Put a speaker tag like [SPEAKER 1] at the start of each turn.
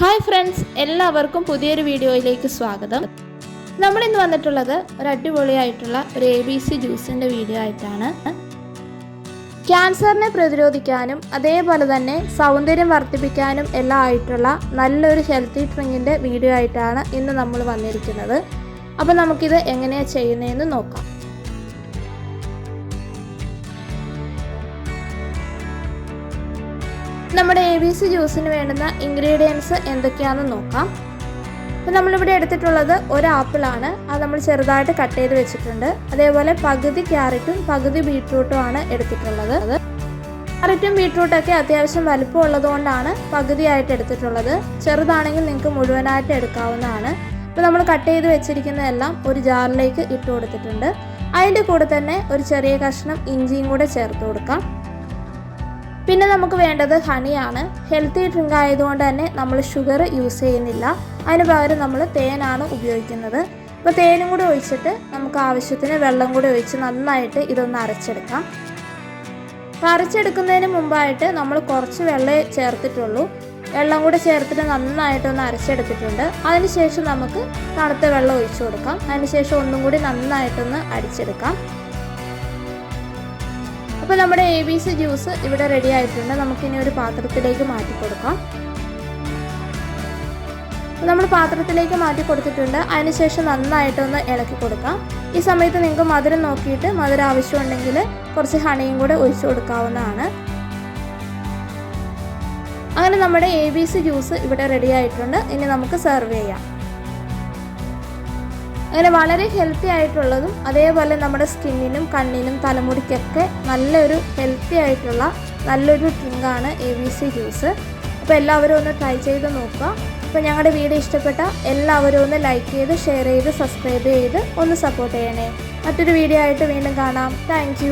[SPEAKER 1] Hi friends എല്ലാവർക്കും പുതിയൊരു വീഡിയോയിലേക്ക് സ്വാഗതം. നമ്മൾ ഇന്ന് വന്നിട്ടുള്ളത് ഒരു അടിപൊളിയായിട്ടുള്ള ഒരു എ ബി സി ജ്യൂസിന്റെ വീഡിയോ ആയിട്ടാണ്. ക്യാൻസറിനെ പ്രതിരോധിക്കാനും അതേപോലെ തന്നെ സൗന്ദര്യം വർദ്ധിപ്പിക്കാനും എല്ലാം ആയിട്ടുള്ള നല്ലൊരു ഹെൽത്തി ഡ്രിങ്കിന്റെ വീഡിയോ ആയിട്ടാണ് ഇന്ന് നമ്മൾ വന്നിരിക്കുന്നത്. അപ്പോൾ നമുക്കിത് എങ്ങനെയാണ് ചെയ്യുന്നതെന്ന് നോക്കാം. നമ്മുടെ എ ബി സി ജ്യൂസിന് വേണ്ടുന്ന ഇൻഗ്രീഡിയൻസ് എന്തൊക്കെയാണെന്ന് നോക്കാം. ഇപ്പം നമ്മളിവിടെ എടുത്തിട്ടുള്ളത് ഒരു ആപ്പിളാണ് അത് നമ്മൾ ചെറുതായിട്ട് കട്ട് ചെയ്ത് വെച്ചിട്ടുണ്ട്. അതേപോലെ പകുതി ക്യാരറ്റും പകുതി ബീട്രൂട്ടും ആണ് എടുത്തിട്ടുള്ളത്. ക്യാരറ്റും ബീട്രൂട്ടൊക്കെ അത്യാവശ്യം വലുപ്പം ഉള്ളതുകൊണ്ടാണ് പകുതിയായിട്ട് എടുത്തിട്ടുള്ളത്. ചെറുതാണെങ്കിൽ നിങ്ങൾക്ക് മുഴുവനായിട്ട് എടുക്കാവുന്നതാണ്. അപ്പോൾ നമ്മൾ കട്ട് ചെയ്ത് വെച്ചിരിക്കുന്നതെല്ലാം ഒരു ജാറിലേക്ക് ഇട്ട് കൊടുത്തിട്ടുണ്ട്. അതിന്റെ കൂടെ തന്നെ ഒരു ചെറിയ കഷ്ണം ഇഞ്ചിയും കൂടെ ചേർത്ത് കൊടുക്കാം. പിന്നെ നമുക്ക് വേണ്ടത് ഹണിയാണ്. ഹെൽത്തി ഡ്രിങ്ക് ആയതുകൊണ്ട് തന്നെ നമ്മൾ ഷുഗർ യൂസ് ചെയ്യുന്നില്ല. അതിന് പകരം നമ്മൾ തേനാണ് ഉപയോഗിക്കുന്നത്. അപ്പോൾ തേനും കൂടി ഒഴിച്ചിട്ട് നമുക്ക് ആവശ്യത്തിന് വെള്ളം കൂടി ഒഴിച്ച് നന്നായിട്ട് ഇതൊന്ന് അരച്ചെടുക്കാം. അപ്പോൾ അരച്ചെടുക്കുന്നതിന് മുമ്പായിട്ട് നമ്മൾ കുറച്ച് വെള്ളമേ ചേർത്തിട്ടുള്ളൂ. വെള്ളം കൂടി ചേർത്തിട്ട് നന്നായിട്ടൊന്ന് അരച്ചെടുത്തിട്ടുണ്ട്. അതിനുശേഷം നമുക്ക് തണുത്ത വെള്ളം ഒഴിച്ചു കൊടുക്കാം. അതിനുശേഷം ഒന്നും കൂടി നന്നായിട്ടൊന്ന് അടിച്ചെടുക്കാം. അപ്പോൾ നമ്മുടെ എ ബി സി ജ്യൂസ് ഇവിടെ റെഡി ആയിട്ടുണ്ട്. നമുക്കിനി ഒരു പാത്രത്തിലേക്ക് മാറ്റി കൊടുക്കാം. നമ്മൾ പാത്രത്തിലേക്ക് മാറ്റി കൊടുത്തിട്ടുണ്ട്. അതിനുശേഷം നന്നായിട്ടൊന്ന് ഇളക്കി കൊടുക്കാം. ഈ സമയത്ത് നിങ്ങൾക്ക് മധുരം നോക്കിയിട്ട് മധുരം ആവശ്യമുണ്ടെങ്കിൽ കുറച്ച് ഹണിയും കൂടെ ഒഴിച്ചു കൊടുക്കാവുന്നതാണ്. അങ്ങനെ നമ്മുടെ എ ബി സി ജ്യൂസ് ഇവിടെ റെഡി ആയിട്ടുണ്ട്. ഇനി നമുക്ക് സെർവ് ചെയ്യാം. അങ്ങനെ വളരെ ഹെൽത്തി ആയിട്ടുള്ളതും അതേപോലെ നമ്മുടെ സ്കിന്നിനും കണ്ണിനും തലമുടിക്കൊക്കെ നല്ലൊരു ഹെൽത്തി ആയിട്ടുള്ള നല്ലൊരു ഡ്രിങ്കാണ് എ ബി സി ജ്യൂസ് അപ്പോൾ എല്ലാവരും ഒന്ന് ട്രൈ ചെയ്ത് നോക്കുക. അപ്പോൾ ഞങ്ങളുടെ വീഡിയോ ഇഷ്ടപ്പെട്ട എല്ലാവരും ഒന്ന് ലൈക്ക് ചെയ്ത് ഷെയർ ചെയ്ത് സബ്സ്ക്രൈബ് ചെയ്ത് ഒന്ന് സപ്പോർട്ട് ചെയ്യണേ. മറ്റൊരു വീഡിയോ ആയിട്ട് വീണ്ടും കാണാം. താങ്ക്